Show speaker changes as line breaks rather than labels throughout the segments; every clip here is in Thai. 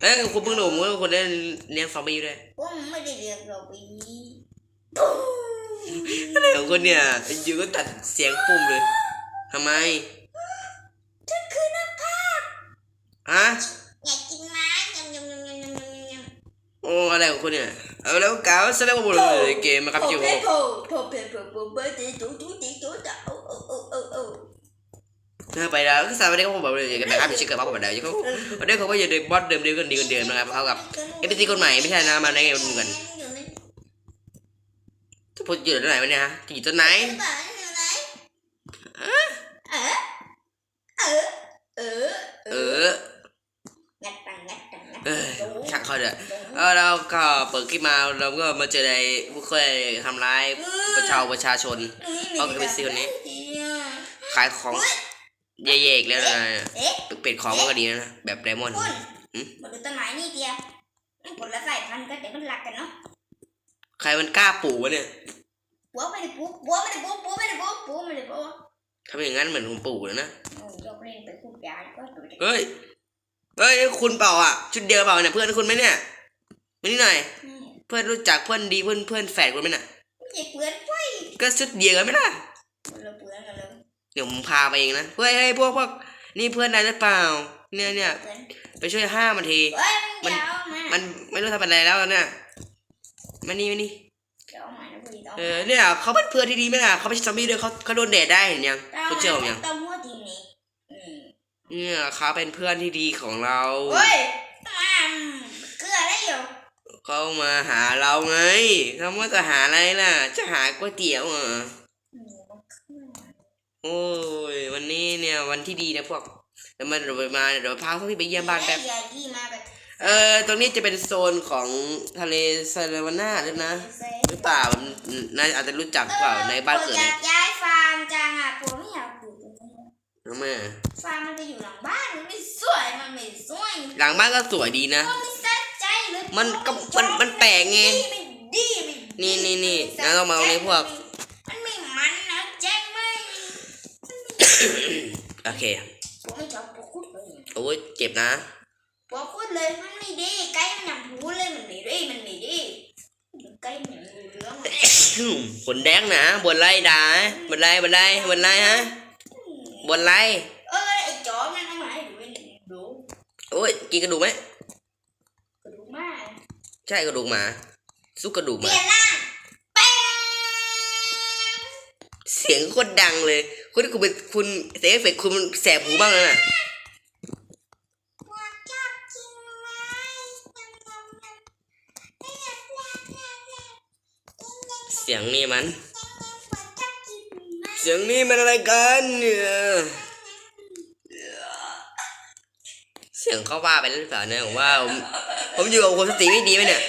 เอ้ยคุณเพิ่งหนุ่มว่าคนได้เลี้ยงซอมบี้ด้วย
ผมไม่ได้เรียกเราไป
อะไรของคนเนี่ยอยู่ก็ตัดเสียงปุ่มเลยทำไม
ฉันคือนักภาพ
ฮะ
อยากกินไม้ยำยำยำยำยำยำยำ
โอ้อะไรของคุณเนี่ย เอาแล้วกาวแสดงว่าบุรุษในเกมนะครับจิ๋ว
โผโผเพโผโผเบอร์ตีตูตูตีตูตาโอ้โอ้โอ้โอ้โอ้
เธอไปแล้วก็สามวัสดีครับผมบอกเลยกันนะครับมีชื่อเกิดมาผมบอกแล้วยังเขาวันนี้เขาก็อยังเดินบอสเดิมเดิมกันดีกันเดิมนะครับเขากับเอฟซีคนใหม่ไม่ใช่นะมาได้ไงมันเหมือนกันจะพูดอยู่ตรงไหนวะเนี่ยฮะจะอยู่ต้นไหน
เออเออเออ
เออ
งัดตังงัดตังงัด
เออช่างเขาเถอะเออเราก็เปิดคลิปมาเราก็มาเจอในผู้เคยทำร้ายประชาประชาชนเอาไปซื้อคนนี้ ขายของ เย่ๆอีกแล้วนะ
เอ๊ะ
เป็ดของมันก็ดีนะ แบบไดมอนด์
คุณ
หืม
มาดูต้นไม้นี่เดียวมันผลละสายพันธุ์ก็เดี๋ยวมันรักกันเนาะ
ใครมันกล้าปลูกวะเนี่ย
ปัวไม่ได้ปัวปัวไม่ได้ปัวปัวไม่ได้ปัวปัวไม่ได้ปัว
ทำอย่างนั้นเหมือนผมปลูกเลยนะ
โอ้ยกเล่นไปพูดยาแล้วก็ดูดิ
เฮ้ย เฮ้ย คุณเปล่าอะ ชุดเดียวเปล่าเนี่ยเพื่อนคุณไหมเนี่ยมานี่หน่อย
อืม
เพื่อนรู้จักเพื่อนดีเพื่อนเพื่อนแฝดคุณไหมน่ะ
ไม่ใช่เปลือนไฟ
ก็ชุดเดียวกันไหมล่ะ
คนละเปลือนกัน เลย
เดี๋ยวผมพาไปเองนะเฮ้ยเฮ้ยพวกพวกนี่เพื่อนนายหรือเปล่า เนี่ยเนี่ย
เปลือน
ไปช่วยห้ามมันที
เฮ้ยมันยาวมา
มันไม่รู้ทำอะไรแล้วเนี่ยมานี่มานี่
เดี๋ยวเอามานะพี่ต้อง
เออเนี่ยเขาเป็นเพื่อนที่ดีไหมล่ะเขาไม่ใช่ซอมบี้ด้วยเขาเขาโดนแดดได้เห็นยังคุณเชื่อผมยัง
ต้องหัวทีนี้อืม
เนี่ยเขาเป็นเพื่อนที่ดีของเรา
เฮ้ยมาเกลือได้อยู่
เขามาหาเราไงเขาว่าจะหาอะไรล่ะ จะหาก๋วยเตี๋ยวเหรอ
อืมมันเกลือ
โอ้ยวันนี้เนี่ยวันที่ดีนะพวกเดี๋ยวมาเดี๋ยวมาเดี๋ยวพาพวกพี่ไปเยี่ยมบ้านแป๊บ
ไอ้ยาดีมาแบบ
เออตรงนี้จะเป็นโซนของทะเลซาลาวาน่าหรือนะหรือเปล่าอืมนายอาจจะรู้จักเปล่าในบ้านเกิด
ออ
เนี่ย
ยากย้ายฟาร์มจังอะผมไม่อยากอยู่ตรงนี้
ทำไมอะ
ฟาร์มมันจะอยู่หลังบ้านมันไม่สวยมันไม่สวย
หลังบ้านก็สวยดีนะ
มันไม่สะใจเลย
มันก็มันมันแปลกไง
ไม่ดีไม่ดี
นี่นี่นี่งั้นเรามาตรงนี้พวก
มันไม่มันนะแจ้งไหม
โอเค
ผมไม่ชอบปวดคุดเลย
โอ้ยเจ็บนะ
ปวดคุดเลยมันไม่ดีไก่มันอย่างหูเลยมันไม่ดีมันไม่ดีไก่มันอย่างหูเรื่องเลย
ขนแดงนะบนไล่ด่าบนไล่บนไล่บนไล่ฮะบนไล่
เออไอ้จอมนั่นเอามาให้ดูให้ดู
โอ้ยกินกระดูกไหม
กระดูกมาก
ใช่กระดูกหมาซุกกระดูกห
เป
มา
ลี่ยนร่างแป้ง
เสียงโคตรดังเลย คุณคุณเป็นคุณเสียงเฟเฟกคุณแสบหูบ้างแล้วน่ะ
ปวดชอบกินไม้ยำยำยำไม่อยากแลกแลกแลกกินยัง
เสียงนี่มัน เสียงนี่มันอะไรกันเนี่ยเสียงเขาบ้าไปแล้วหรือเปล่าเนี่ยผมว่าผมผมอยู่กับคนสติไม่ดีไหมเนี่ย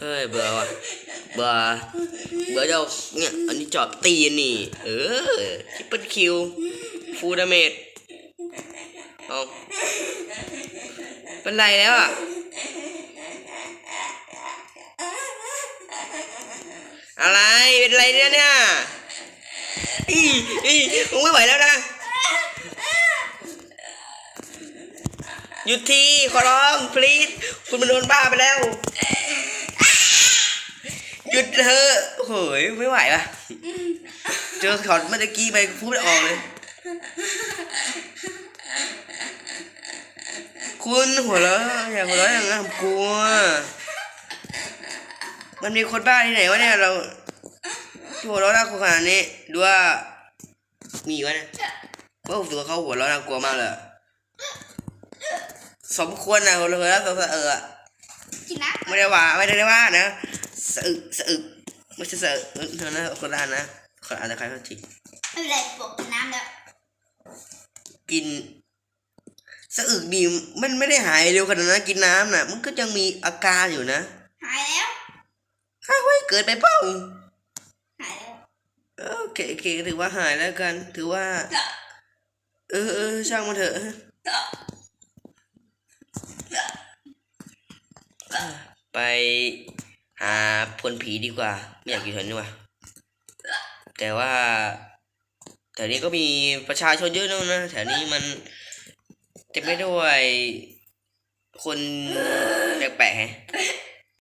เฮ้ยเบื่อว่ะ บื่อเบื่อเจ้าเนี่ยอันนี้จอบตีนนี่ เออทิปเปิลคิวฟูดาเมจเอาเป็นไรแล้วอะอะไรเป็นไรเนี่ยเนี่ยอีอีผมไม่ไหวแล้วนะหยุดทีขอร้อง please คุณมันโดนบ้าไปแล้ว หยุดเถอะโหยไม่ไหวว่ะ เจอเขาเมื่อกี้ไปพูดไม่ออกเลย คุณหัวเราะอย่าหัวเราะอย่างนั้นผมกลัว มันมีคนบ้าที่ไหนวะเนี่ยเราหัวเราะน่ากลัวขนาดนี้ดูว่า มีวะเนี่ยว่าผมรู้สึกว่าเขาหัวเราะน่ากลัวมากเลยอะสมควรนะหัวเราะสะเออ
กินน้ำ
ไม่ได้ว่าไม่ได้ว่านะ สะอึกสะอึกไม่ใช่สะอึกเธอนะคนละอันนะคนละอันนะใครเขาจี
ไม่เป็นไรปวดกินน้ำแล้ว
กินสะอึกดีมันไม่ได้หายเร็วขนาดนั้นกินน้ำน่ะ มันก็ยังมีอาการอยู่นะ
หายแล้ว
อ้าวเฮ้ยเกิดไปเปล่า
หายแล้ว
โอเคโอเคถือว่าหายแล้วกัน ถือว่า เออเออช่างมันเถอะไป หาคนผีดีกว่า ไม่อยากอยู่แถวนี้ว่ะแต่ว่าแถวนี้ก็มีประชาชนเยอะนะนะแถวนี้มันเต็มไปด้วยคนแปลกๆแฮะ